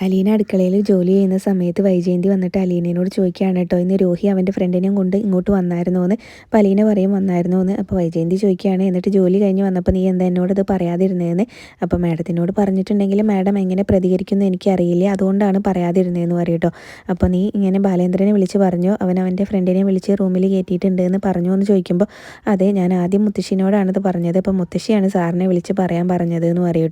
അലീന അടുക്കളയിൽ ജോലി ചെയ്യുന്ന സമയത്ത് വൈജയന്തി വന്നിട്ട് അലീനയോട് ചോദിക്കുകയാണ് കേട്ടോ ഇന്ന് രോഹി അവന്റെ ഫ്രണ്ടിനെയും കൊണ്ട് ഇങ്ങോട്ട് വന്നായിരുന്നു എന്ന് അപ്പോൾ അലീന പറയും വന്നായിരുന്നു എന്ന് അപ്പോൾ വൈജയന്തി ചോദിക്കുകയാണ് എന്നിട്ട് ജോലി കഴിഞ്ഞ് വന്നപ്പോൾ നീ എന്താ എന്നോട് ഇത് പറയാതിരുന്നതെന്ന് അപ്പോൾ മാഡത്തിനോട് പറഞ്ഞിട്ടുണ്ടെങ്കിൽ മാഡം എങ്ങനെ പ്രതികരിക്കുമെന്ന് എനിക്കറിയില്ല അതുകൊണ്ടാണ് പറയാതിരുന്നതെന്ന് പറയും അപ്പോൾ നീ ഇങ്ങനെ ബാലേന്ദ്രനെ വിളിച്ച് പറഞ്ഞു അവൻ അവന്റെ ഫ്രണ്ടിനെ വിളിച്ച് റൂമിൽ കയറ്റിയിട്ടുണ്ട് എന്ന് പറഞ്ഞു എന്ന് ചോദിക്കുമ്പോൾ അതെ ഞാൻ ആദ്യം മുത്തശ്ശിനോടാണ് ഇത് പറഞ്ഞത് അപ്പോൾ മുത്തശ്ശിയാണ് സാറിനെ വിളിച്ച് പറയാൻ പറഞ്ഞത് എന്ന് പറയും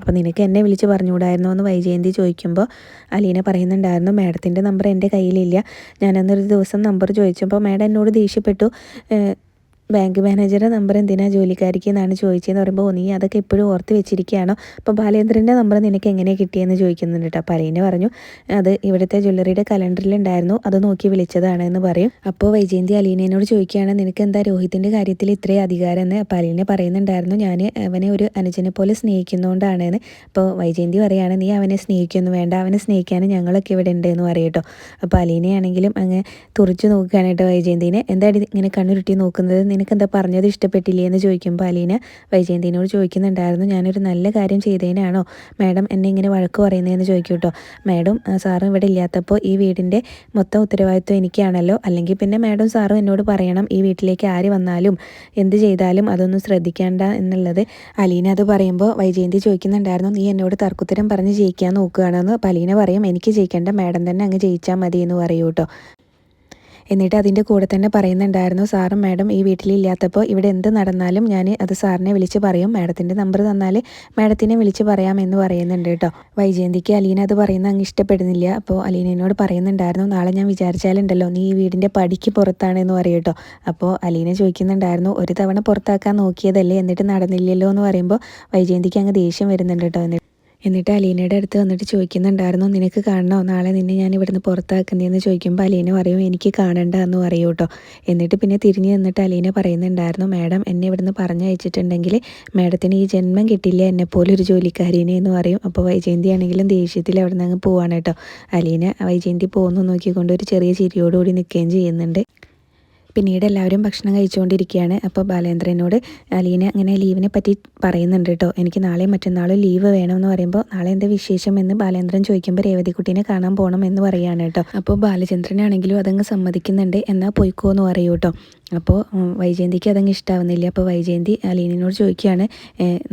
അപ്പോൾ നിനക്ക് എന്നെ വിളിച്ച് പറഞ്ഞുകൂടായിരുന്നോ എന്ന് വൈജയന്തി ചോദിക്കുമ്പോൾ അലീന പറയുന്നുണ്ടായിരുന്നു മാഡത്തിന്റെ നമ്പർ എന്റെ കയ്യിലില്ല. ഞാനന്നൊരു ദിവസം നമ്പർ ചോദിച്ചപ്പോൾ മാഡം എന്നോട് ദേഷ്യപ്പെട്ടു. ബാങ്ക് മാനേജറുടെ നമ്പർ എന്തിനാ ജോലിക്കാരിക്ക് എന്നാണ് ചോദിച്ചതെന്ന് പറയുമ്പോൾ നീ അതൊക്കെ എപ്പോഴും ഓർത്ത് വെച്ചിരിക്കുകയാണോ? അപ്പോൾ ബാലേന്ദ്രന്റെ നമ്പർ നിനക്ക് എങ്ങനെ കിട്ടിയെന്ന് ചോദിക്കുന്നുണ്ട് കേട്ടോ അപ്പോൾ അലീന പറഞ്ഞു. അത് ഇവിടുത്തെ ജ്വല്ലറിയുടെ കലണ്ടറിലുണ്ടായിരുന്നു. അത് നോക്കി വിളിച്ചതാണ് എന്ന് പറയും. അപ്പോൾ വൈജയന്തി അലീനയോട് ചോദിക്കുകയാണ് നിനക്ക് എന്താ രോഹിത്തിന്റെ കാര്യത്തിൽ ഇത്രയും അധികാരം എന്ന്? അപ്പോൾ അലീന പറയുന്നുണ്ടായിരുന്നു ഞാൻ അവനെ ഒരു അനുജനെ പോലെ സ്നേഹിക്കുന്നതുകൊണ്ടാണ് എന്ന്. അപ്പോൾ വൈജയന്തി പറയുകയാണ് നീ അവനെ സ്നേഹിക്കൊന്നും വേണ്ട. അവനെ സ്നേഹിക്കാൻ ഞങ്ങളൊക്കെ ഇവിടെ ഉണ്ട് എന്ന് പറയും കേട്ടോ അപ്പോൾ അലീനയാണെങ്കിലും അങ്ങ് തുറച്ചു നോക്കുകയാണ് കേട്ടോ വൈജയന്തിനെ. എന്തായാലും ഇങ്ങനെ കണ്ണുരുട്ടി നോക്കുന്നത്? നിനക്ക് എന്താ പറഞ്ഞത് ഇഷ്ടപ്പെട്ടില്ലേ എന്ന് ചോദിക്കുമ്പോൾ അലീന വൈജയന്തിനോട് ചോദിക്കുന്നുണ്ടായിരുന്നു. ഞാനൊരു നല്ല കാര്യം ചെയ്തതിനാണോ മാഡം എന്നെ ഇങ്ങനെ വഴക്ക് പറയുന്നതെന്ന് ചോദിക്കും കേട്ടോ മാഡം സാറും ഇവിടെ ഇല്ലാത്തപ്പോൾ ഈ വീടിന്റെ മൊത്തം ഉത്തരവാദിത്വം എനിക്കാണല്ലോ. അല്ലെങ്കിൽ പിന്നെ മാഡം സാറും എന്നോട് പറയണം ഈ വീട്ടിലേക്ക് ആര് വന്നാലും എന്ത് ചെയ്താലും അതൊന്നും ശ്രദ്ധിക്കേണ്ട എന്നുള്ളത്. അലീന അത് പറയുമ്പോൾ വൈജയന്തി ചോദിക്കുന്നുണ്ടായിരുന്നു. നീ എന്നോട് തർക്കുത്തരം പറഞ്ഞ് ജയിക്കാൻ നോക്കുകയാണെന്ന് അപ്പോൾ അലീന പറയും. എനിക്ക് ജയിക്കേണ്ട. മാഡം തന്നെ അങ്ങ് ജയിച്ചാൽ മതി എന്ന് പറയൂ കേട്ടോ എന്നിട്ട് അതിന്റെ കൂടെ തന്നെ പറയുന്നുണ്ടായിരുന്നു സാറും മാഡം ഈ വീട്ടിലില്ലാത്തപ്പോൾ ഇവിടെ എന്ത് നടന്നാലും ഞാൻ അത് സാറിനെ വിളിച്ച് പറയും മാഡത്തിന്റെ നമ്പർ തന്നാൽ മാഡത്തിനെ വിളിച്ച് പറയാമെന്ന് പറയുന്നുണ്ട് കേട്ടോ. വൈജയന്തിക്ക് അലീന അത് പറയുന്ന അങ്ങ് ഇഷ്ടപ്പെടുന്നില്ല. അപ്പോൾ അലീനയോട് പറയുന്നുണ്ടായിരുന്നു നാളെ ഞാൻ വിചാരിച്ചാലുണ്ടല്ലോ നീ ഈ വീടിന്റെ പടിക്ക് പുറത്താണെന്ന് പറയും കേട്ടോ. അപ്പോൾ അലീന ചോദിക്കുന്നുണ്ടായിരുന്നു ഒരു തവണ പുറത്താക്കാൻ നോക്കിയതല്ലേ എന്നിട്ട് നടന്നില്ലല്ലോ എന്ന് പറയുമ്പോൾ വൈജയന്തിക്ക് അങ്ങ് ദേഷ്യം വരുന്നുണ്ട് കേട്ടോ. എന്നിട്ട് അലീനയുടെ അടുത്ത് വന്നിട്ട് ചോദിക്കുന്നുണ്ടായിരുന്നു നിനക്ക് കാണണോ? നാളെ നിന്നെ ഞാൻ ഇവിടുന്ന് പുറത്താക്കുന്നതെന്ന് ചോദിക്കുമ്പോൾ അലീന പറയും എനിക്ക് കാണണ്ട എന്ന് പറയൂ കേട്ടോ എന്നിട്ട് പിന്നെ തിരിഞ്ഞ് നിന്നിട്ട് അലീന പറയുന്നുണ്ടായിരുന്നു മാഡം എന്നെ ഇവിടുന്ന് പറഞ്ഞയച്ചിട്ടുണ്ടെങ്കിൽ മാഡത്തിന് ഈ ജന്മം കിട്ടില്ല എന്നെപ്പോലെ ഒരു ജോലിക്കാരീനെ എന്ന് പറയും. അപ്പോൾ വൈജയന്തി ആണെങ്കിലും ദേഷ്യത്തിൽ അവിടെ നിന്ന് അങ്ങ് പോവാണ് കേട്ടോ അലീന വൈജയന്തി പോകുന്നു നോക്കിക്കൊണ്ട് ഒരു ചെറിയ ചിരിയോടുകൂടി നിൽക്കുകയും ചെയ്യുന്നുണ്ട്. പിന്നീട് എല്ലാവരും ഭക്ഷണം കഴിച്ചുകൊണ്ടിരിക്കുകയാണ്. അപ്പോൾ ബാലേന്ദ്രനോട് അലീന അങ്ങനെ ലീവിനെ പറ്റി പറയുന്നുണ്ട് കേട്ടോ എനിക്ക് നാളെ മറ്റന്നാളും ലീവ് വേണമെന്ന് പറയുമ്പോൾ നാളെ എന്താ വിശേഷം എന്ന് ബാലേന്ദ്രൻ ചോദിക്കുമ്പോൾ രേവതിക്കുട്ടീനെ കാണാൻ പോകണം എന്ന് പറയുകയാണ് കേട്ടോ അപ്പോൾ ബാലചന്ദ്രനാണെങ്കിലും അതങ്ങ് സമ്മതിക്കുന്നുണ്ട്. എന്നാൽ പോയിക്കോ എന്ന് പറയൂ കേട്ടോ അപ്പോൾ വൈജയന്തിക്ക് അതങ്ങ് ഇഷ്ടാവുന്നില്ല. അപ്പോൾ വൈജയന്തി അലീനോട് ചോദിക്കുകയാണ്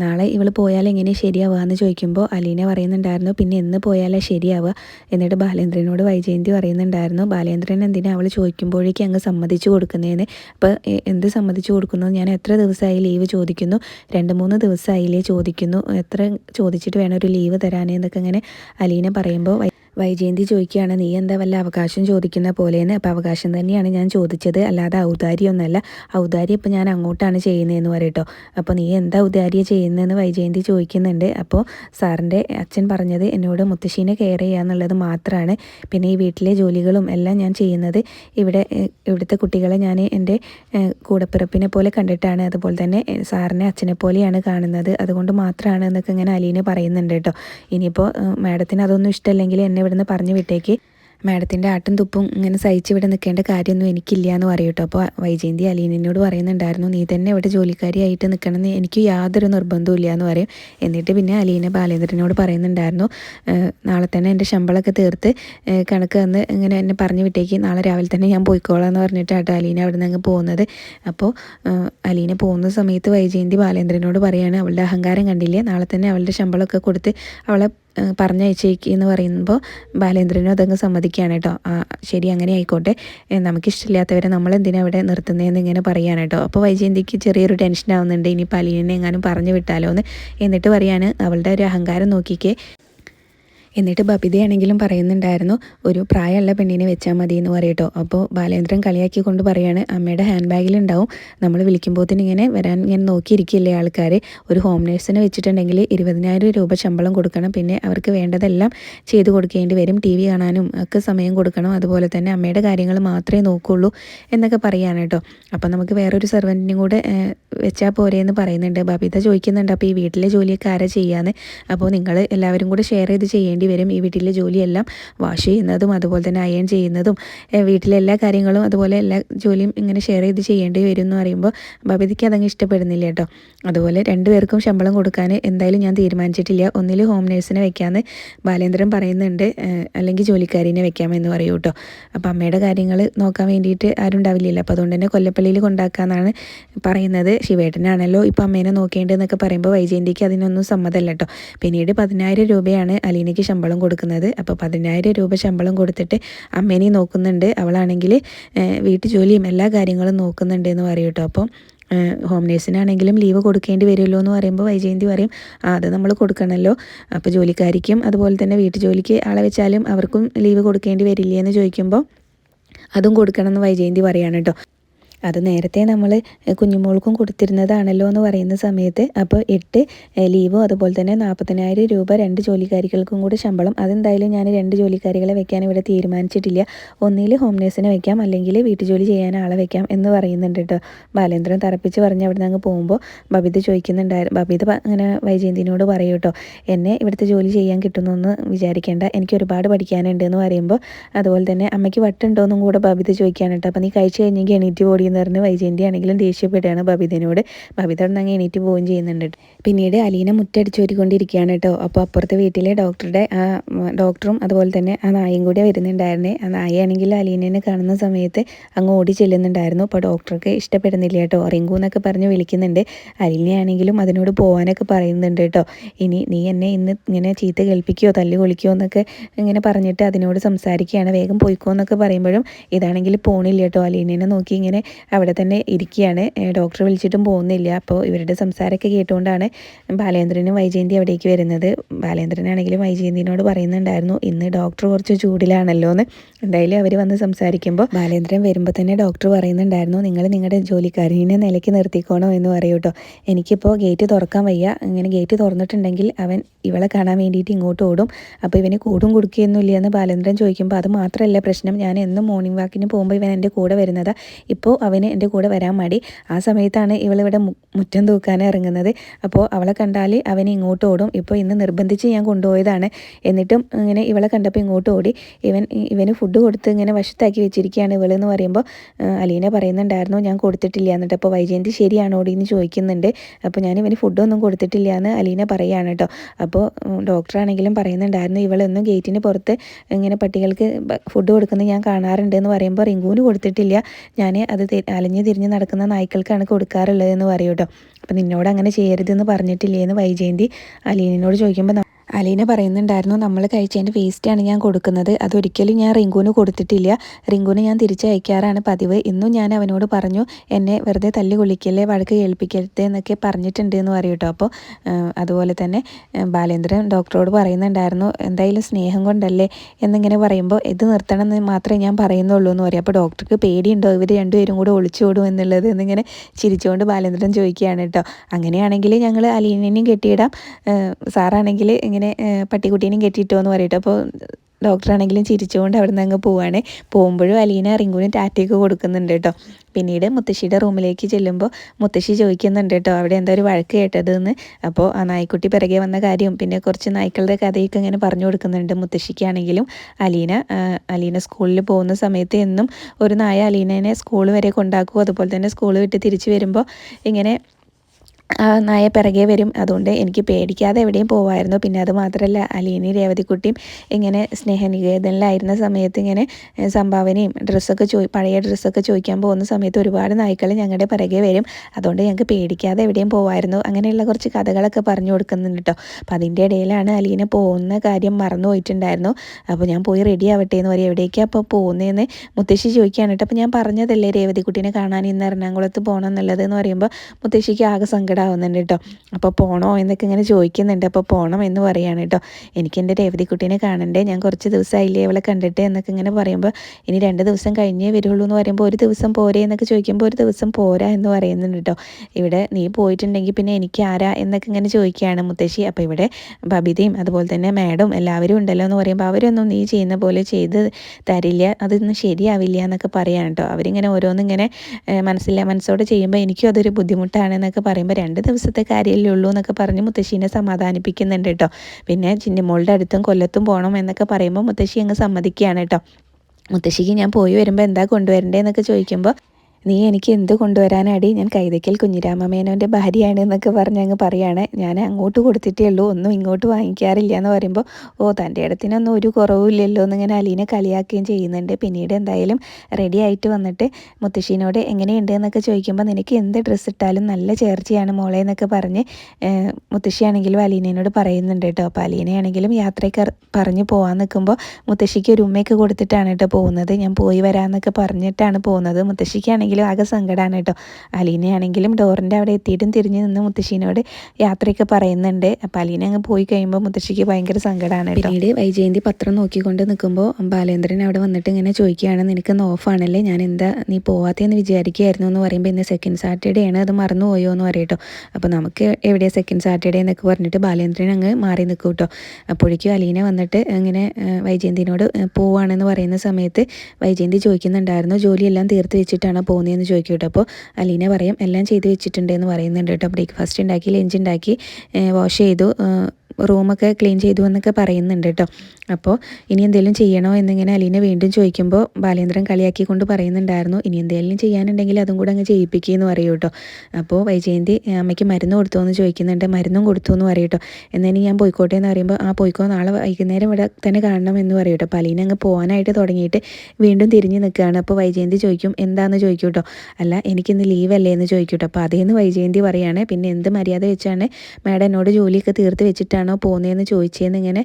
നാളെ ഇവൾ പോയാൽ എങ്ങനെ ശരിയാവുക എന്ന് ചോദിക്കുമ്പോൾ അലീന പറയുന്നുണ്ടായിരുന്നു പിന്നെ എന്ന് പോയാലേ ശരിയാവുക? എന്നിട്ട് ബാലേന്ദ്രനോട് വൈജയന്തി പറയുന്നുണ്ടായിരുന്നു ബാലേന്ദ്രൻ എന്തിനാ അവൾ ചോദിക്കുമ്പോഴേക്കും അങ്ങ് സമ്മതിച്ചു കൊടുക്കുന്നതിന് അപ്പോൾ എന്ത് സമ്മതിച്ചു കൊടുക്കുന്നു? ഞാൻ എത്ര ദിവസമായി ലീവ് ചോദിക്കുന്നു? രണ്ട് മൂന്ന് ദിവസമായില്ലേ ചോദിക്കുന്നു? എത്ര ചോദിച്ചിട്ട് വേണം ഒരു ലീവ് തരാനേന്നൊക്കെ ഇങ്ങനെ അലീന പറയുമ്പോൾ വൈജയന്തി ചോദിക്കുകയാണ് നീ എന്താ വല്ല അവകാശം ചോദിക്കുന്ന പോലെയെന്ന്? അപ്പോൾ അവകാശം തന്നെയാണ് ഞാൻ ചോദിച്ചത്. അല്ലാതെ ഔദാര്യമൊന്നുമല്ല ഔദാര്യം ഇപ്പം ഞാൻ അങ്ങോട്ടാണ് ചെയ്യുന്നതെന്ന് പറയട്ടോ. അപ്പോൾ നീ എന്താ ഔദാര്യം ചെയ്യുന്നതെന്ന്? വൈജയന്തി ചോദിക്കുന്നുണ്ട്. അപ്പോൾ സാറിന്റെ അച്ഛൻ പറഞ്ഞത് എന്നോട് മുത്തശ്ശീനെ കെയർ ചെയ്യുക എന്നുള്ളത് മാത്രമാണ് പിന്നെ ഈ വീട്ടിലെ ജോലികളും എല്ലാം ഞാൻ ചെയ്യുന്നത് ഇവിടെ ഇവിടുത്തെ കുട്ടികളെ ഞാൻ എന്റെ കൂടപ്പിറപ്പിനെ പോലെ കണ്ടിട്ടാണ്. അതുപോലെ തന്നെ സാറിനെ അച്ഛനെ പോലെയാണ് കാണുന്നത്. അതുകൊണ്ട് മാത്രമാണ് എന്നൊക്കെ ഇങ്ങനെ അലീനെ പറയുന്നുണ്ട് കേട്ടോ. ഇനിയിപ്പോൾ മാഡത്തിന് അതൊന്നും ഇഷ്ടമല്ലെങ്കിൽ എന്നെ ഇവിടുന്ന് പറഞ്ഞു വിട്ടേക്ക്. മാഡത്തിന്റെ ആട്ടും തുപ്പും ഇങ്ങനെ സഹിച്ച് ഇവിടെ നിൽക്കേണ്ട കാര്യമൊന്നും എനിക്കില്ല എന്ന് പറയൂട്ടോ അപ്പോൾ വൈജയന്തി അലീനോട് പറയുന്നുണ്ടായിരുന്നു നീ തന്നെ ഇവിടെ ജോലിക്കാരിയായിട്ട് നിൽക്കണമെന്ന് എനിക്ക് യാതൊരു നിർബന്ധവും ഇല്ല എന്ന് പറയും. എന്നിട്ട് പിന്നെ അലീന ബാലേന്ദ്രനോട് പറയുന്നുണ്ടായിരുന്നു നാളെ തന്നെ എന്റെ ശമ്പളമൊക്കെ തീർത്ത് കണക്ക് വന്ന് ഇങ്ങനെ എന്നെ പറഞ്ഞു വിട്ടേക്ക്. നാളെ രാവിലെ തന്നെ ഞാൻ പോയിക്കോളാം എന്ന് പറഞ്ഞിട്ടാട്ടോ അലീന അവിടെ നിന്ന് അങ്ങ് പോകുന്നത്. അപ്പോൾ അലീന പോകുന്ന സമയത്ത് വൈജയന്തി ബാലേന്ദ്രനോട് പറയുകയാണ് അവളുടെ അഹങ്കാരം കണ്ടില്ലേ? നാളെ തന്നെ അവളുടെ ശമ്പളമൊക്കെ കൊടുത്ത് അവളെ പറഞ്ഞയച്ചേക്ക് എന്ന് പറയുമ്പോൾ ബാലേന്ദ്രനും അതങ്ങ് സമ്മതിക്കുകയാണ് കേട്ടോ. ആ ശരി അങ്ങനെ ആയിക്കോട്ടെ. നമുക്കിഷ്ടമില്ലാത്തവരെ നമ്മൾ എന്തിനാ അവിടെ നിർത്തുന്നതെന്ന് ഇങ്ങനെ പറയുകയാണ് കേട്ടോ. അപ്പോൾ വൈജയന്തിക്ക് ചെറിയൊരു ടെൻഷൻ ആവുന്നുണ്ട്. ഇനി പലീനെ എങ്ങാനും പറഞ്ഞു വിട്ടാലോ എന്ന് എന്നിട്ട് പറയാണ് അവളുടെ ഒരു അഹങ്കാരം നോക്കിക്കേ. എന്നിട്ട് ബബിതയാണെങ്കിലും പറയുന്നുണ്ടായിരുന്നു ഒരു പ്രായമുള്ള പെണ്ണിനെ വെച്ചാൽ മതി എന്ന് പറയട്ടോ അപ്പോൾ ബാലേന്ദ്രൻ കളിയാക്കി കൊണ്ട് പറയാണ് അമ്മയുടെ ഹാൻഡ് ബാഗിലുണ്ടാവും നമ്മൾ വിളിക്കുമ്പോഴത്തേന് ഇങ്ങനെ വരാൻ ഇങ്ങനെ നോക്കിയിരിക്കില്ലേ ആൾക്കാർ ഒരു ഹോം നേഴ്സിനെ വെച്ചിട്ടുണ്ടെങ്കിൽ ഇരുപതിനായിരം രൂപ ശമ്പളം കൊടുക്കണം പിന്നെ അവർക്ക് വേണ്ടതെല്ലാം ചെയ്തു കൊടുക്കേണ്ടി വരും ടി വി കാണാനും ഒക്കെ സമയം കൊടുക്കണം അതുപോലെ തന്നെ അമ്മയുടെ കാര്യങ്ങൾ മാത്രമേ നോക്കുള്ളൂ എന്നൊക്കെ പറയാണ് കേട്ടോ അപ്പോൾ നമുക്ക് വേറൊരു സെർവന്റിനും കൂടെ വെച്ചാൽ പോരെയെന്ന് പറയുന്നുണ്ട്. ബബിത ചോദിക്കുന്നുണ്ട് അപ്പോൾ ഈ വീട്ടിലെ ജോലിയൊക്കെ ആരാ ചെയ്യാന്ന്? അപ്പോൾ നിങ്ങൾ എല്ലാവരും കൂടെ ഷെയർ ചെയ്ത് ചെയ്യേണ്ടി വരും. ഈ വീട്ടിലെ ജോലിയെല്ലാം വാഷ് ചെയ്യുന്നതും അതുപോലെ തന്നെ അയൺ ചെയ്യുന്നതും വീട്ടിലെ എല്ലാ കാര്യങ്ങളും അതുപോലെ എല്ലാ ജോലിയും ഇങ്ങനെ ഷെയർ ചെയ്ത് ചെയ്യേണ്ടി വരും എന്ന് പറയുമ്പോൾ ബബിതയ്ക്ക് അതങ്ങ് ഇഷ്ടപ്പെടുന്നില്ല കേട്ടോ. അതുപോലെ രണ്ടുപേർക്കും ശമ്പളം കൊടുക്കാൻ എന്തായാലും ഞാൻ തീരുമാനിച്ചിട്ടില്ല. ഒന്നിൽ ഹോം നേഴ്സിനെ വെക്കാമെന്ന് ബാലേന്ദ്രൻ പറയുന്നുണ്ട് അല്ലെങ്കിൽ ജോലിക്കാരിനെ വെക്കാമെന്ന് പറയൂ കേട്ടോ. അപ്പോൾ അമ്മയുടെ കാര്യങ്ങൾ നോക്കാൻ വേണ്ടിയിട്ട് ആരും ഉണ്ടാവില്ലല്ലോ അപ്പോൾ അതുകൊണ്ട് തന്നെ കൊല്ലപ്പള്ളിയിൽ കൊണ്ടാക്കാമെന്നാണ് പറയുന്നത്. ശിവേട്ടനാണല്ലോ ഇപ്പം അമ്മേനെ നോക്കേണ്ടതെന്നൊക്കെ പറയുമ്പോൾ വൈജയന്തിക്ക് അതിനൊന്നും സമ്മതമല്ല കേട്ടോ പിന്നീട് പതിനായിരം രൂപയാണ് അലീനയ്ക്ക് ശമ്പളം കൊടുക്കുന്നത്. അപ്പോൾ പതിനായിരം രൂപ ശമ്പളം കൊടുത്തിട്ട് അമ്മേനെ നോക്കുന്നുണ്ട്. അവളാണെങ്കിൽ വീട്ടു ജോലിയും എല്ലാ കാര്യങ്ങളും നോക്കുന്നുണ്ട് എന്ന് പറയും കേട്ടോ അപ്പം ഹോം നേഴ്സിനാണെങ്കിലും ലീവ് കൊടുക്കേണ്ടി വരുമല്ലോ എന്ന് പറയുമ്പോൾ വൈജയന്തി പറയും അത് നമ്മൾ കൊടുക്കണമല്ലോ അപ്പോൾ ജോലിക്കാരിക്കും അതുപോലെ തന്നെ വീട്ടു ജോലിക്ക് ആളെ വെച്ചാലും അവർക്കും ലീവ് കൊടുക്കേണ്ടി വരില്ലേ? എന്ന് ചോദിക്കുമ്പോൾ അതും കൊടുക്കണമെന്ന് വൈജയന്തി പറയാണ് കേട്ടോ അത് നേരത്തെ നമ്മൾ കുഞ്ഞുമോൾക്കും കൊടുത്തിരുന്നതാണല്ലോ എന്ന് പറയുന്ന സമയത്ത്. അപ്പോൾ എട്ട് ലീവും അതുപോലെ തന്നെ നാൽപ്പതിനായിരം രൂപ രണ്ട് ജോലിക്കാരികൾക്കും കൂടി ശമ്പളം. അതെന്തായാലും ഞാൻ രണ്ട് ജോലിക്കാരികളെ വെക്കാൻ ഇവിടെ തീരുമാനിച്ചിട്ടില്ല. ഒന്നിൽ ഹോം നേഴ്സിനെ വെക്കാം അല്ലെങ്കിൽ വീട്ടുജോലി ചെയ്യാൻ ആളെ വെക്കാം എന്ന് പറയുന്നുണ്ട് കേട്ടോ. ബാലേന്ദ്രൻ തറപ്പിച്ച് പറഞ്ഞ് അവിടെ നിന്ന് പോകുമ്പോൾ ബബിത ചോദിക്കുന്നുണ്ടായിരുന്നു ബബിത അങ്ങനെ വൈജയന്തിനോട് പറയൂ കേട്ടോ എന്നെ ഇവിടുത്തെ ജോലി ചെയ്യാൻ കിട്ടുന്നൊന്ന് വിചാരിക്കേണ്ട. എനിക്ക് ഒരുപാട് പഠിക്കാനുണ്ട് എന്ന് പറയുമ്പോൾ അതുപോലെ തന്നെ അമ്മയ്ക്ക് വട്ടുണ്ടോ എന്നും കൂടെ ബബിത ചോദിക്കാനുണ്ട് കേട്ടോ. അപ്പോൾ നീ കഴിച്ചു കഴിഞ്ഞെങ്കിൽ എണീറ്റ് ഓടി എന്ന് പറഞ്ഞ് വൈജയന്തി ആണെങ്കിലും ദേഷ്യപ്പെടുകയാണ് ബബിതനോട് ബബിത അവിടെ നിന്ന് എണീറ്റ് പോവുകയും ചെയ്യുന്നുണ്ട്. പിന്നീട് അലീന മുറ്റടിച്ചോരിക്കൊണ്ടിരിക്കുകയാണ് കേട്ടോ. അപ്പോൾ അപ്പുറത്തെ വീട്ടിലെ ഡോക്ടറുടെ ആ ഡോക്ടറും അതുപോലെ തന്നെ ആ നായയും കൂടി വരുന്നുണ്ടായിരുന്നേ. ആ നായയാണെങ്കിൽ അലീനനെ കാണുന്ന സമയത്ത് അങ്ങ് ഓടി ചെല്ലുന്നുണ്ടായിരുന്നു. അപ്പോൾ ഡോക്ടർക്ക് ഇഷ്ടപ്പെടുന്നില്ല കേട്ടോ. റിങ്കു എന്നൊക്കെ പറഞ്ഞ് വിളിക്കുന്നുണ്ട്. അലീനയാണെങ്കിലും അതിനോട് പോകാനൊക്കെ പറയുന്നുണ്ട് കേട്ടോ. ഇനി നീ എന്നെ ഇന്ന് ഇങ്ങനെ ചീത്ത കേൾപ്പിക്കുകയോ തല്ലു കൊളിക്കുകയോ എന്നൊക്കെ ഇങ്ങനെ പറഞ്ഞിട്ട് അതിനോട് സംസാരിക്കുകയാണ്. വേഗം പോയിക്കോ എന്നൊക്കെ പറയുമ്പോഴും ഇതാണെങ്കിൽ പോണില്ല കേട്ടോ. അലീനനെ നോക്കി ഇങ്ങനെ അവിടെ തന്നെ ഇരിക്കുകയാണ്. ഡോക്ടറെ വിളിച്ചിട്ടും പോകുന്നില്ല. അപ്പോൾ ഇവരുടെ സംസാരമൊക്കെ കേട്ടുകൊണ്ടാണ് ബാലേന്ദ്രനും വൈജയന്തി അവിടേക്ക് വരുന്നത്. ബാലേന്ദ്രനാണെങ്കിലും വൈജയന്തിനോട് പറയുന്നുണ്ടായിരുന്നു ഇന്ന് ഡോക്ടർ കുറച്ച് ചൂടിലാണല്ലോ എന്ന് എന്തായാലും അവർ വന്ന് സംസാരിക്കുമ്പോൾ ബാലേന്ദ്രൻ വരുമ്പോൾ തന്നെ ഡോക്ടർ പറയുന്നുണ്ടായിരുന്നു നിങ്ങൾ നിങ്ങളുടെ ജോലിക്കാരനെ നിലയ്ക്ക് നിർത്തിക്കോണോ എന്ന് പറയൂ കേട്ടോ എനിക്കിപ്പോൾ ഗേറ്റ് തുറക്കാൻ വയ്യ. അങ്ങനെ ഗേറ്റ് തുറന്നിട്ടുണ്ടെങ്കിൽ അവൻ ഇവളെ കാണാൻ വേണ്ടിയിട്ട് ഇങ്ങോട്ട് ഓടും. അപ്പോൾ ഇവന് കൂടും കൊടുക്കുകയൊന്നുമില്ല എന്ന് ബാലേന്ദ്രൻ ചോദിക്കുമ്പോൾ അത് മാത്രമല്ല പ്രശ്നം. ഞാൻ എന്നും മോർണിംഗ് വാക്കിന് പോകുമ്പോൾ ഇവൻ എന്റെ കൂടെ വരുന്നത്. ഇപ്പോൾ അവന് എന്റെ കൂടെ വരാൻ മടി. ആ സമയത്താണ് ഇവളിവിടെ മുറ്റം തൂക്കാൻ ഇറങ്ങുന്നത്. അപ്പോൾ അവളെ കണ്ടാൽ അവൻ ഇങ്ങോട്ട് ഓടും. ഇപ്പോൾ ഇന്ന് നിർബന്ധിച്ച് ഞാൻ കൊണ്ടുപോയതാണ്. എന്നിട്ടും ഇങ്ങനെ ഇവളെ കണ്ടപ്പോൾ ഇങ്ങോട്ട് ഓടി. ഇവൻ ഇവന് ഫുഡ് കൊടുത്ത് ഇങ്ങനെ വശത്താക്കി വെച്ചിരിക്കുകയാണ് ഇവളെന്ന് പറയുമ്പോൾ അലീന പറയുന്നുണ്ടായിരുന്നു ഞാൻ കൊടുത്തിട്ടില്ല എന്നിട്ട്. അപ്പോൾ വൈജയന്തി ശരിയാണോ ഓടി എന്ന് ചോദിക്കുന്നുണ്ട്. അപ്പോൾ ഞാൻ ഇവന് ഫുഡൊന്നും കൊടുത്തിട്ടില്ല എന്ന് അലീന പറയുകയാണ് കേട്ടോ അപ്പോൾ ഡോക്ടറാണെങ്കിലും പറയുന്നുണ്ടായിരുന്നു ഇവളൊന്നും ഗേറ്റിന് പുറത്ത് ഇങ്ങനെ പട്ടികൾക്ക് ഫുഡ് കൊടുക്കുന്നത് ഞാൻ കാണാറുണ്ട് എന്ന് പറയുമ്പോൾ റിങ്കുവിന് കൊടുത്തിട്ടില്ല. ഞാൻ അത് അലഞ്ഞു തിരിഞ്ഞ് നടക്കുന്ന നായ്ക്കൾക്കാണ് കൊടുക്കാറുള്ളതെന്ന് പറയും കേട്ടോ അപ്പം നിന്നോട് അങ്ങനെ ചെയ്യരുതെന്ന് പറഞ്ഞിട്ടില്ലേ എന്ന് വൈജയന്തി അലീനോട് ചോദിക്കുമ്പോൾ അലീന പറയുന്നുണ്ടായിരുന്നു നമ്മൾ കഴിച്ചതിന്റെ വേസ്റ്റാണ് ഞാൻ കൊടുക്കുന്നത്. അതൊരിക്കലും ഞാൻ റിങ്കുവിന് കൊടുത്തിട്ടില്ല. റിങ്കുവിന് ഞാൻ തിരിച്ചയക്കാറാണ് പതിവ്. ഇന്നും ഞാൻ അവനോട് പറഞ്ഞു എന്നെ വെറുതെ തല്ലി കൊള്ളിക്കല്ലേ വഴക്ക് കേൾപ്പിക്കരുത് എന്നൊക്കെ പറഞ്ഞിട്ടുണ്ട് എന്ന് പറയും കേട്ടോ. അപ്പോൾ അതുപോലെ തന്നെ ബാലേന്ദ്രൻ ഡോക്ടറോട് പറയുന്നുണ്ടായിരുന്നു എന്തായാലും സ്നേഹം കൊണ്ടല്ലേ എന്നിങ്ങനെ പറയുമ്പോൾ ഇത് നിർത്തണം എന്ന് മാത്രമേ ഞാൻ പറയുന്നുള്ളൂ എന്ന് പറയും. അപ്പോൾ ഡോക്ടർക്ക് പേടിയുണ്ടോ? ഇവർ രണ്ടുപേരും കൂടെ ഒളിച്ചോടും എന്നുള്ളത് എന്നിങ്ങനെ ചിരിച്ചുകൊണ്ട് ബാലേന്ദ്രൻ ചോദിക്കുകയാണ് കേട്ടോ. അങ്ങനെയാണെങ്കിൽ ഞങ്ങൾ അലീനേനെയും കെട്ടിയിടാം. സാറാണെങ്കിൽ ഇങ്ങനെ പട്ടിക്കുട്ടീനെയും കെട്ടിയിട്ടോ എന്ന് പറയട്ടെ. അപ്പോൾ ഡോക്ടറാണെങ്കിലും ചിരിച്ചുകൊണ്ട് അവിടെ നിന്ന് അങ്ങ് പോവുകയാണ് പോകുമ്പോഴും അലീന റിങ്കുവിന് ടാറ്റയൊക്കെ കൊടുക്കുന്നുണ്ട് കേട്ടോ. പിന്നീട് മുത്തശ്ശിയുടെ റൂമിലേക്ക് ചെല്ലുമ്പോൾ മുത്തശ്ശി ചോദിക്കുന്നുണ്ട് കേട്ടോ അവിടെ എന്താ ഒരു വഴക്ക് കേട്ടതെന്ന്? അപ്പോൾ ആ നായ്ക്കുട്ടി പിറകെ വന്ന കാര്യവും പിന്നെ കുറച്ച് നായ്ക്കളുടെ കഥയൊക്കെ ഇങ്ങനെ പറഞ്ഞു കൊടുക്കുന്നുണ്ട് മുത്തശ്ശിക്കാണെങ്കിലും. അലീന അലീന സ്കൂളിൽ പോകുന്ന സമയത്ത് എന്നും ഒരു നായ അലീനനെ സ്കൂൾ വരെ കൊണ്ടാക്കും. അതുപോലെ തന്നെ സ്കൂൾ വിട്ട് തിരിച്ചു വരുമ്പോൾ ഇങ്ങനെ നായ പിറകെ വരും. അതുകൊണ്ട് എനിക്ക് പേടിക്കാതെ എവിടെയും പോവായിരുന്നു. പിന്നെ അത് മാത്രമല്ല അലീനി രേവതിക്കുട്ടിയും ഇങ്ങനെ സ്നേഹനികേതനിലായിരുന്ന സമയത്ത് ഇങ്ങനെ സംഭാവനയും ഡ്രസ്സൊക്കെ ചോദി പഴയ ഡ്രസ്സൊക്കെ ചോദിക്കാൻ പോകുന്ന സമയത്ത് ഒരുപാട് നായ്ക്കൾ ഞങ്ങളുടെ പിറകെ വരും. അതുകൊണ്ട് ഞങ്ങൾക്ക് പേടിക്കാതെ എവിടെയും പോവായിരുന്നു. അങ്ങനെയുള്ള കുറച്ച് കഥകളൊക്കെ പറഞ്ഞു കൊടുക്കുന്നുണ്ട് കേട്ടോ അപ്പം അതിന്റെ ഇടയിലാണ് അലീന പോകുന്ന കാര്യം മറന്നു പോയിട്ടുണ്ടായിരുന്നു. അപ്പോൾ ഞാൻ പോയി റെഡി ആവട്ടെ എന്ന് പറയും. എവിടേക്കാണ് അപ്പോൾ പോകുന്നതെന്ന് മുത്തശ്ശി ചോദിക്കുകയാണ് കേട്ടോ അപ്പോൾ ഞാൻ പറഞ്ഞതല്ലേ രേവതിക്കുട്ടീനെ കാണാൻ ഇന്ന് എറണാകുളത്ത് പോകണം എന്നുള്ളത് എന്ന് പറയുമ്പോൾ മുത്തശ്ശിക്ക് ആകെ സങ്കടം സങ്കടമാവുന്നുണ്ട് കേട്ടോ അപ്പോൾ പോകണോ എന്നൊക്കെ ഇങ്ങനെ ചോദിക്കുന്നുണ്ട്. അപ്പോൾ പോകണം എന്ന് പറയുകയാണ് കേട്ടോ എനിക്ക് എന്റെ രേവതിക്കുട്ടീനെ കാണണ്ടേ? ഞാൻ കുറച്ച് ദിവസമായില്ലേ അവളെ കണ്ടിട്ട്? എന്നൊക്കെ ഇങ്ങനെ പറയുമ്പോൾ ഇനി രണ്ട് ദിവസം കഴിഞ്ഞേ വരുള്ളൂ എന്ന് പറയുമ്പോൾ ഒരു ദിവസം പോരേ എന്നൊക്കെ ചോദിക്കുമ്പോൾ ഒരു ദിവസം പോരാ എന്ന് പറയുന്നുണ്ട് കേട്ടോ ഇവിടെ നീ പോയിട്ടുണ്ടെങ്കിൽ പിന്നെ എനിക്ക് ആരാ എന്നൊക്കെ ഇങ്ങനെ ചോദിക്കുകയാണ് മുത്തശ്ശി. അപ്പോൾ ഇവിടെ ബബിതയും അതുപോലെ തന്നെ മാഡം എല്ലാവരും ഉണ്ടല്ലോ എന്ന് പറയുമ്പോൾ അവരൊന്നും നീ ചെയ്യുന്ന പോലെ ചെയ്ത് തരില്ല. അതൊന്നും ശരിയാവില്ല എന്നൊക്കെ പറയാം കേട്ടോ അവരിങ്ങനെ ഓരോന്നിങ്ങനെ മനസ്സില്ല മനസ്സോടെ ചെയ്യുമ്പോൾ എനിക്കും അതൊരു ബുദ്ധിമുട്ടാണ് എന്നൊക്കെ പറയുമ്പോൾ രണ്ട് ദിവസത്തെ കാര്യമല്ലേ ഉള്ളൂ എന്നൊക്കെ പറഞ്ഞ് മുത്തശ്ശീനെ സമാധാനിപ്പിക്കുന്നുണ്ട് കേട്ടോ. പിന്നെ ചിന്നിമോളുടെ അടുത്തും കൊല്ലത്തും പോകണം എന്നൊക്കെ പറയുമ്പോൾ മുത്തശ്ശി അങ്ങ് സമ്മതിക്കുകയാണ് കേട്ടോ. മുത്തശ്ശിക്ക് ഞാൻ പോയി വരുമ്പോൾ എന്താ കൊണ്ടുവരണ്ടേ എന്നൊക്കെ ചോദിക്കുമ്പോൾ നീ എനിക്ക് എന്ത് കൊണ്ടുവരാനാടി? ഞാൻ കൈതയ്ക്കൽ കുഞ്ഞിരാമമേനോന്റെ ഭാര്യയാണ് എന്നൊക്കെ പറഞ്ഞ് അങ്ങ് പറയുകയാണ് ഞാൻ അങ്ങോട്ട് കൊടുത്തിട്ടേ ഉള്ളൂ. ഒന്നും ഇങ്ങോട്ട് വാങ്ങിക്കാറില്ല എന്ന് പറയുമ്പോൾ ഓ തന്റെ ഇടത്തിനൊന്നും ഒരു കുറവുമില്ലല്ലോ എന്നിങ്ങനെ അലീനെ കളിയാക്കുകയും ചെയ്യുന്നുണ്ട്. പിന്നീട് എന്തായാലും റെഡി ആയിട്ട് വന്നിട്ട് മുത്തശ്ശീനോട് എങ്ങനെയുണ്ട്? എന്നൊക്കെ ചോദിക്കുമ്പോൾ നിനക്ക് എന്ത് ഡ്രസ്സ് ഇട്ടാലും നല്ല ചേർച്ചയാണ് മോളെ എന്നൊക്കെ പറഞ്ഞ് മുത്തശ്ശിയാണെങ്കിലും അലീനയോട് പറയുന്നുണ്ട് കേട്ടോ. അപ്പോൾ അലീനയാണെങ്കിലും യാത്രയ്ക്ക് പറഞ്ഞ് പോകാൻ നിൽക്കുമ്പോൾ മുത്തശ്ശിക്ക് ഒരു ഉമ്മയൊക്കെ കൊടുത്തിട്ടാണ് കേട്ടോ പോകുന്നത്. ഞാൻ പോയി വരാമെന്നൊക്കെ പറഞ്ഞിട്ടാണ് പോകുന്നത്. മുത്തശ്ശിക്കാണെങ്കിൽ ആണെങ്കിലും ആകെ സങ്കടമാണ് കേട്ടോ. അലീനയാണെങ്കിലും ഡോറിന്റെ അവിടെ എത്തിയിട്ടും തിരിഞ്ഞ് നിന്ന് മുത്തശ്ശീനോട് യാത്രയൊക്കെ പറയുന്നുണ്ട്. അപ്പോൾ അലീന അങ്ങ് പോയി കഴിയുമ്പോൾ മുത്തശ്ശിക്ക് ഭയങ്കര സങ്കടമാണ് പിന്നീട് വൈജയന്തി പത്രം നോക്കിക്കൊണ്ട് നിൽക്കുമ്പോൾ ബാലേന്ദ്രൻ അവിടെ വന്നിട്ട് ഇങ്ങനെ ചോദിക്കുകയാണ് നിനക്ക് ഓഫാണല്ലേ ഞാൻ എന്താ നീ പോവാത്തതെന്ന് വിചാരിക്കുകയായിരുന്നു എന്ന് പറയുമ്പോൾ ഇന്ന് സെക്കൻഡ് സാറ്റർഡേ ആണ്. അത് മറന്നുപോയോ എന്ന് പറയട്ടോ അപ്പോൾ നമുക്ക് എവിടെയാണ് സെക്കൻഡ് സാറ്റർഡേ എന്നൊക്കെ പറഞ്ഞിട്ട് ബാലേന്ദ്രൻ അങ്ങ് മാറി നിൽക്കും കേട്ടോ. അപ്പോഴേക്കും അലീന വന്നിട്ട് ഇങ്ങനെ വൈജയന്തിനോട് പോവാണെന്ന് പറയുന്ന സമയത്ത് വൈജയന്തി ചോദിക്കുന്നുണ്ടായിരുന്നു ജോലിയെല്ലാം തീർത്ത് വെച്ചിട്ടാണ് പോകുന്നത് തോന്നിയെന്ന് ചോദിക്കും കേട്ടോ അപ്പോൾ അലീന പറയും എല്ലാം ചെയ്ത് വെച്ചിട്ടുണ്ട് എന്ന് പറയുന്നുണ്ട് കേട്ടോ ബ്രേക്ക്ഫാസ്റ്റ് ഉണ്ടാക്കി ലഞ്ച് ഉണ്ടാക്കി വാഷ് ചെയ്തു റൂമൊക്കെ ക്ലീൻ ചെയ്തു എന്നൊക്കെ പറയുന്നുണ്ട് കേട്ടോ. അപ്പോൾ ഇനി എന്തെങ്കിലും ചെയ്യണോ എന്നിങ്ങനെ അലീനെ വീണ്ടും ചോദിക്കുമ്പോൾ ബാലേന്ദ്രൻ കളിയാക്കിക്കൊണ്ട് പറയുന്നുണ്ടായിരുന്നു ഇനി എന്തെങ്കിലും ചെയ്യാനുണ്ടെങ്കിൽ അതും കൂടെ അങ്ങ് ചെയ്യിപ്പിക്കുകയെന്ന് പറയൂ കേട്ടോ. അപ്പോൾ വൈജയന്തി അമ്മയ്ക്ക് മരുന്ന് കൊടുത്തോ എന്ന് ചോദിക്കുന്നുണ്ട്. മരുന്നും കൊടുത്തു എന്ന് പറയും കേട്ടോ. എന്നാൽ ഞാൻ പോയിക്കോട്ടെ എന്ന് പറയുമ്പോൾ ആ പോയിക്കോ നാളെ വൈകുന്നേരം ഇവിടെ തന്നെ കാണണം എന്ന് പറയും കേട്ടോ. അപ്പോൾ അലീന അങ്ങ് പോകാനായിട്ട് തുടങ്ങിയിട്ട് വീണ്ടും തിരിഞ്ഞ് നിൽക്കുകയാണ്. അപ്പോൾ വൈജയന്തി ചോദിക്കും എന്താണെന്ന് ചോദിക്കും കേട്ടോ? അല്ല എനിക്കിന്ന് ലീവ് അല്ലേ എന്ന് ചോദിക്കും കേട്ടോ. അപ്പോൾ അതേന്ന് വൈജയന്തി പറയുകയാണ് പിന്നെ എന്ത് മര്യാദ വെച്ചാണ്? മാഡം എന്നോട് ജോലിയൊക്കെ തീർത്ത് വെച്ചിട്ടാണോ പോകുന്നതെന്ന് ചോദിച്ചതെന്ന് ഇങ്ങനെ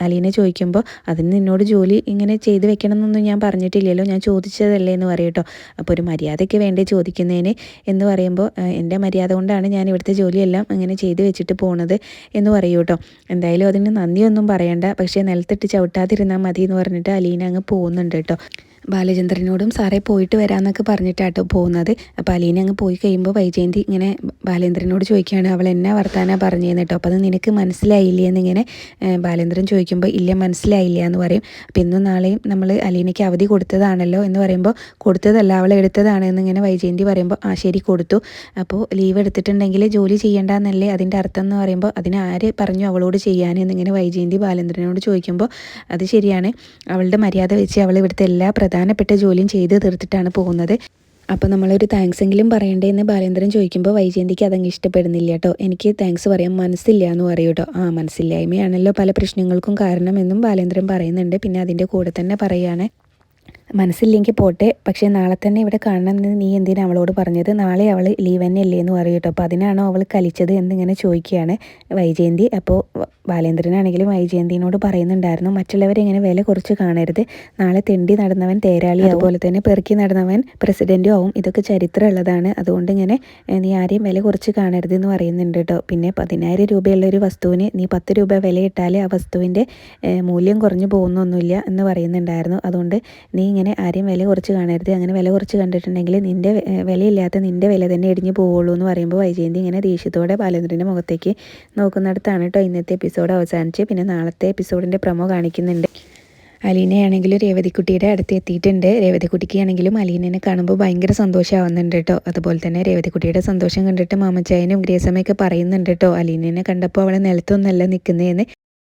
അലീനെ ചോദിക്കുമ്പോൾ അതിന് നിന്നോട് ജോലി ഇങ്ങനെ ചെയ്ത് വെക്കണമെന്നൊന്നും ഞാൻ പറഞ്ഞിട്ടില്ലല്ലോ ഞാൻ ചോദിച്ചതല്ലേ? എന്ന് പറയും കേട്ടോ. അപ്പോൾ ഒരു മര്യാദയ്ക്ക് വേണ്ടി ചോദിക്കുന്നതിന് എന്ന് പറയുമ്പോൾ എന്റെ മര്യാദ കൊണ്ടാണ് ഞാൻ ഇവിടുത്തെ ജോലിയെല്ലാം ഇങ്ങനെ ചെയ്ത് വെച്ചിട്ട് പോണത് എന്ന് പറയൂ കേട്ടോ. എന്തായാലും അതിന് നന്ദിയൊന്നും പറയണ്ട പക്ഷേ നിലത്തിട്ട് ചവിട്ടാതിരുന്നാൽ മതി എന്ന് പറഞ്ഞിട്ട് അലീന അങ്ങ് പോകുന്നുണ്ട് കേട്ടോ. ബാലചന്ദ്രനോടും സാറേ പോയിട്ട് വരാമെന്നൊക്കെ പറഞ്ഞിട്ടാട്ടോ പോകുന്നത്. അപ്പോൾ അലീന അങ്ങ് പോയി കഴിയുമ്പോൾ വൈജയന്തി ഇങ്ങനെ ബാലേന്ദ്രനോട് ചോദിക്കുകയാണ് അവൾ എന്നാ വർത്താനാണ് പറഞ്ഞു കേട്ടോ അപ്പോൾ അത് നിനക്ക് മനസ്സിലായില്ലേ? എന്നിങ്ങനെ ബാലേന്ദ്രൻ ചോദിക്കുമ്പോൾ ഇല്ല മനസ്സിലായില്ല എന്ന് പറയും. അപ്പോൾ ഇന്നും നാളെയും നമ്മൾ അലീനയ്ക്ക് അവധി കൊടുത്തതാണല്ലോ എന്ന് പറയുമ്പോൾ കൊടുത്തതല്ല അവൾ എടുത്തതാണ് എന്നിങ്ങനെ വൈജയന്തി പറയുമ്പോൾ ആ ശരി കൊടുത്തു. അപ്പോൾ ലീവ് എടുത്തിട്ടുണ്ടെങ്കിൽ ജോലി ചെയ്യേണ്ടെന്നല്ലേ അതിന്റെ അർത്ഥം എന്ന് പറയുമ്പോൾ അതിന് ആര് പറഞ്ഞു അവളോട് ചെയ്യാൻ എന്നിങ്ങനെ വൈജയന്തി ബാലേന്ദ്രനോട് ചോദിക്കുമ്പോൾ അത് ശരിയാണ്. അവളുടെ മര്യാദ വെച്ച് അവൾ ഇവിടുത്തെ എല്ലാ പ്രധാനപ്പെട്ട ജോലിയും ചെയ്ത് തീർത്തിട്ടാണ് പോകുന്നത്. അപ്പോൾ നമ്മളൊരു താങ്ക്സ് എങ്കിലും പറയണ്ടേ എന്ന് ബാലേന്ദ്രൻ ചോദിക്കുമ്പോൾ വൈജയന്തിക്ക് അതങ്ങ് ഇഷ്ടപ്പെടുന്നില്ല കേട്ടോ. എനിക്ക് താങ്ക്സ് പറയാൻ മനസ്സില്ല എന്ന് പറയൂ കേട്ടോ. ആ മനസ്സില്ലായ്മയാണല്ലോ പല പ്രശ്നങ്ങൾക്കും കാരണമെന്നും ബാലേന്ദ്രൻ പറയുന്നുണ്ട്. പിന്നെ അതിന്റെ കൂടെ തന്നെ പറയുകയാണ് മനസ്സില്ലെങ്കിൽ പോട്ടെ. പക്ഷേ നാളെ തന്നെ ഇവിടെ കാണണമെന്ന് നീ എന്തിനാ അവളോട് പറഞ്ഞത്? നാളെ അവൾ ലീവ് തന്നെ അല്ലേ എന്ന് പറയും കേട്ടോ. അപ്പോൾ അതിനാണോ അവൾ കളിച്ചത് എന്നിങ്ങനെ ചോദിക്കുകയാണ് വൈജയന്തി. അപ്പോൾ ബാലേന്ദ്രനാണെങ്കിലും വൈജയന്തിനോട് പറയുന്നുണ്ടായിരുന്നു മറ്റുള്ളവരെങ്ങനെ വില കുറച്ച് കാണരുത്. നാളെ തെണ്ടി നടന്നവൻ തേരാളി അതുപോലെ തന്നെ പെറുക്കി നടന്നവൻ പ്രസിഡന്റും ആവും. ഇതൊക്കെ ചരിത്രമുള്ളതാണ്. അതുകൊണ്ട് ഇങ്ങനെ നീ ആരെയും വില കുറച്ച് കാണരുത് എന്ന് പറയുന്നുണ്ട് കേട്ടോ. പിന്നെ പതിനായിരം രൂപയുള്ള ഒരു വസ്തുവിന് നീ പത്ത് രൂപ വില ഇട്ടാൽ ആ വസ്തുവിന്റെ മൂല്യം കുറഞ്ഞു പോകുന്നൊന്നുമില്ല എന്ന് പറയുന്നുണ്ടായിരുന്നു. അതുകൊണ്ട് നീ ഇങ്ങനെ ആരെയും വില കുറച്ച് കാണരുത്. അങ്ങനെ വില കുറച്ച് കണ്ടിട്ടുണ്ടെങ്കിൽ നിന്റെ വിലയില്ലാത്ത നിന്റെ വില തന്നെ ഇടിഞ്ഞു പോവുള്ളൂ എന്ന് പറയുമ്പോൾ വൈജയന്തി ഇങ്ങനെ ദേഷ്യത്തോടെ ബാലേന്ദ്രന്റെ മുഖത്തേക്ക് നോക്കുന്നിടത്താണ് കേട്ടോ ഇന്നത്തെ എപ്പിസോഡ് അവസാനിച്ച് പിന്നെ നാളത്തെ എപ്പിസോഡിന്റെ പ്രമോ കാണിക്കുന്നുണ്ട്. അലീനയാണെങ്കിലും രേവതിക്കുട്ടിയുടെ അടുത്ത് എത്തിയിട്ടുണ്ട്. രേവതിക്കുട്ടിക്ക് ആണെങ്കിലും അലീനനെ കാണുമ്പോൾ ഭയങ്കര സന്തോഷമാവുന്നുണ്ട് കേട്ടോ അതുപോലെ തന്നെ രേവതിക്കുട്ടിയുടെ സന്തോഷം കണ്ടിട്ട് മാമച്ചായനും ഗ്രേസമ്മയൊക്കെ പറയുന്നുണ്ട് കേട്ടോ അലീനനെ കണ്ടപ്പോൾ അവളെ നിലത്തൊന്നല്ല നിൽക്കുന്നതെന്ന്